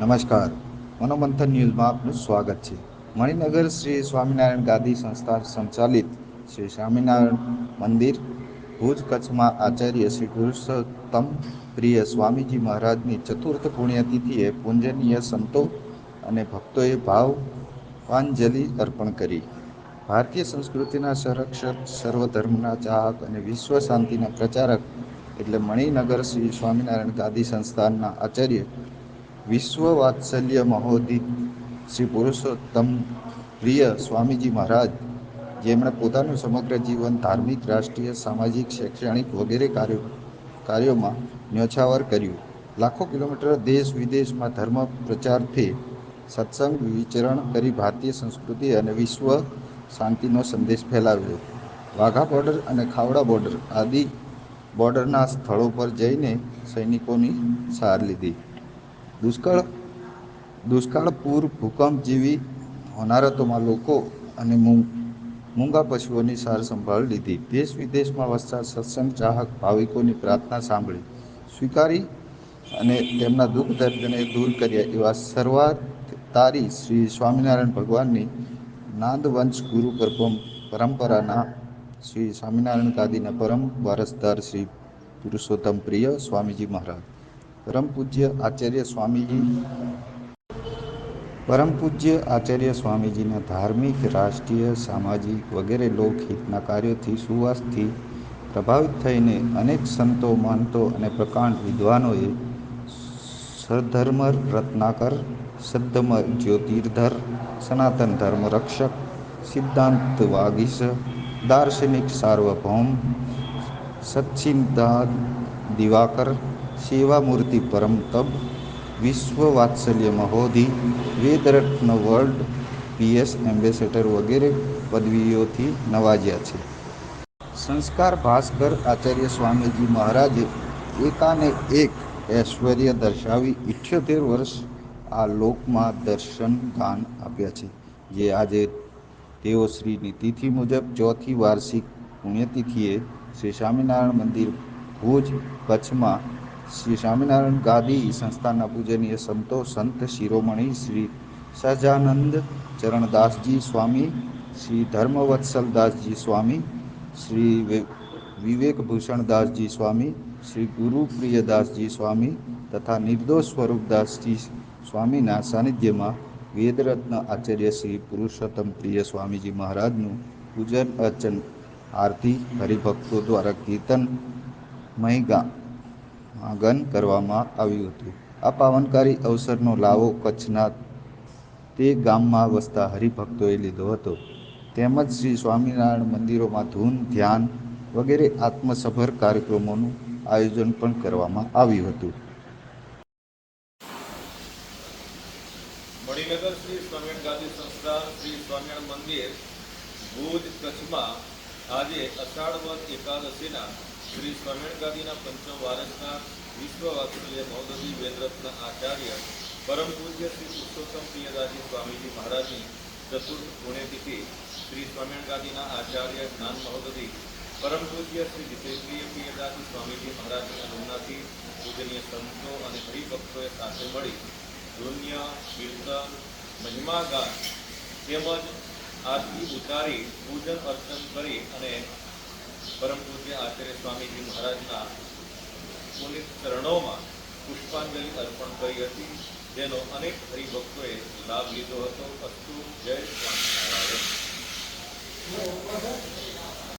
નમસ્કાર. મનોમંથન ન્યૂઝમાં આપનું સ્વાગત છે. મણિનગર શ્રી સ્વામિનારાયણ ગાદી સંસ્થા સંચાલિત શ્રી સ્વામિનારાયણ મંદિર, ભુજ કચ્છમાં આચાર્ય શ્રી પુરુષોત્તમ પ્રિય સ્વામીજી મહારાજની ચતુર્થ પુણ્યતિથિએ પૂજનીય સંતો અને ભક્તોએ ભાવાંજલિ અર્પણ કરી. ભારતીય સંસ્કૃતિના સંરક્ષક, સર્વધર્મના ચાહક અને વિશ્વ શાંતિના પ્રચારક એટલે મણિનગર શ્રી સ્વામિનારાયણ ગાદી સંસ્થાનના આચાર્ય વિશ્વ વાત્સલ્ય મહોદિત શ્રી પુરુષોત્તમ પ્રિય સ્વામીજી મહારાજ, જેમણે પોતાનું સમગ્ર જીવન ધાર્મિક, રાષ્ટ્રીય, સામાજિક, શૈક્ષણિક વગેરે કાર્યો, કાર્યોમાં ન્યોછાવર કર્યું. લાખો કિલોમીટર દેશ વિદેશમાં ધર્મ પ્રચારથી સત્સંગ વિચરણ કરી ભારતીય સંસ્કૃતિ અને વિશ્વ શાંતિનો સંદેશ ફેલાવ્યો. વાઘા બોર્ડર અને ખાવડા બોર્ડર આદિ બોર્ડરના સ્થળો પર જઈને સૈનિકોની સાર લીધી. દુષ્કાળ દુષ્કાળ પૂર, ભૂકંપ જેવી હોનારતોમાં લોકો અને મૂંગા પશુઓની સાર સંભાળ લીધી. દેશ વિદેશમાં વસતા સત્સંગ, ચાહક, ભાવિકોની પ્રાર્થના સાંભળી, સ્વીકારી અને તેમના દુઃખ દર્દને દૂર કર્યા એવા સર્વાતારી શ્રી સ્વામિનારાયણ ભગવાનની નાદવંશ ગુરુ પરંપરાના શ્રી સ્વામિનારાયણ ગાદીના પરમ વારસદાર શ્રી પુરુષોત્તમ પ્રિય સ્વામીજી મહારાજ. પરમ પૂજ્ય આચાર્ય સ્વામીજી. પરમ પૂજ્ય આચાર્ય સ્વામીજીના ધાર્મિક, રાષ્ટ્રીય, સામાજિક વગેરે લોકહિતના કાર્યોથી, સુવાસથી પ્રભાવિત થઈને અનેક સંતો, મહંતો અને પ્રકાંડ વિદ્વાનોએ સધર્મ રત્નાકર સદ્ધમ જ્યોતિર્ધર, સનાતન ધર્મ રક્ષક સિદ્ધાંત વાગીશ દાર્શનિક સાર્વભૌમ સચ્ચિંતા દિવાકર સેવામૂર્તિ પરમ તબ વિશ્વ વાત્સલ્ય મહોધી, વેદરત્ન વર્લ્ડ, પીએસ એમ્બેસેડર વગેરે પદવીઓથી નવાજ્યા છે. સંસ્કાર ભાસ્કર આચાર્ય સ્વામીજી મહારાજે એકાને એક ઐશ્વર્ય દર્શાવી ઇઠ્યોતેર વર્ષ આ લોકમાં દર્શન દાન આપ્યા છે. જે આજે તેઓ શ્રીની તિથિ મુજબ ચોથી વાર્ષિક પુણ્યતિથિએ શ્રી સ્વામિનારાયણ મંદિર ભુજ કચ્છમાં શ્રી સ્વામિનારાયણ ગાદી સંસ્થાના પૂજનીય સંતો, સંત શિરોમણી શ્રી સહજાનંદ ચરણદાસજી સ્વામી, શ્રી ધર્મવત્સલદાસજી સ્વામી, શ્રી વિવેકભૂષણદાસજી સ્વામી, શ્રી ગુરુપ્રિયદાસજી સ્વામી તથા નિર્દોષ સ્વરૂપદાસજી સ્વામીના સાનિધ્યમાં વેદરત્ન આચાર્ય શ્રી પુરુષોત્તમ પ્રિય સ્વામીજી મહારાજનું પૂજન અર્ચન, આરતી, હરિભક્તો દ્વારા કીર્તન, મહિગા આગન કરવામાં આવ્યું હતું. આ પાવનકારી અવસરનો લાવો કચ્છના તે ગામમાં વસતા હરિભક્તોએ લીધો હતો. તેમજ શ્રી સ્વામિનારાયણ મંદિરોમાં ધૂન, ધ્યાન વગેરે આત્મસભર કાર્યક્રમોનું આયોજન પણ કરવામાં આવ્યું હતું. મણિનગર શ્રી સ્વામિનારાયણ ગાંધી સંસ્થાન શ્રી સ્વામિનારાયણ મંદિર ભુજ કચ્છમાં આજે અષાઢ એકાદશીના શ્રી સ્વામિનારાયણ ગાદીના પંચમ વારસના વિશ્વ વાત્સલ્ય મહોદય વેદરત્ન આચાર્ય પરમ પૂજ્ય શ્રી પુરુષોત્તમ પ્રિયદાજી સ્વામીજી મહારાજની ચતુર્થ પુણ્યતિથિ શ્રી સ્વામિનારાયણ ગાદીના આચાર્ય જ્ઞાન મહોદય પરમ પૂજ્ય શ્રી જીતેન્દ્રિય પ્રિયદાસજી સ્વામીજી મહારાજની અનુમનાથી પૂજનીય સંતો અને હરિભક્તોએ સાથે મળી ધુન્ય, કીર્તન, મહિમાગાન તેમજ આરતી ઉતારી પૂજન અર્ચન કરી અને પરમ પૂજ્ય આચાર્ય સ્વામીજી મહારાજના પુનિત ચરણોમાં પુષ્પાંજલિ અર્પણ કરી હતી, જેનો અનેક હરિભક્તોએ લાભ લીધો હતો. અસ્તુ જય સ્વામિનારાયણ.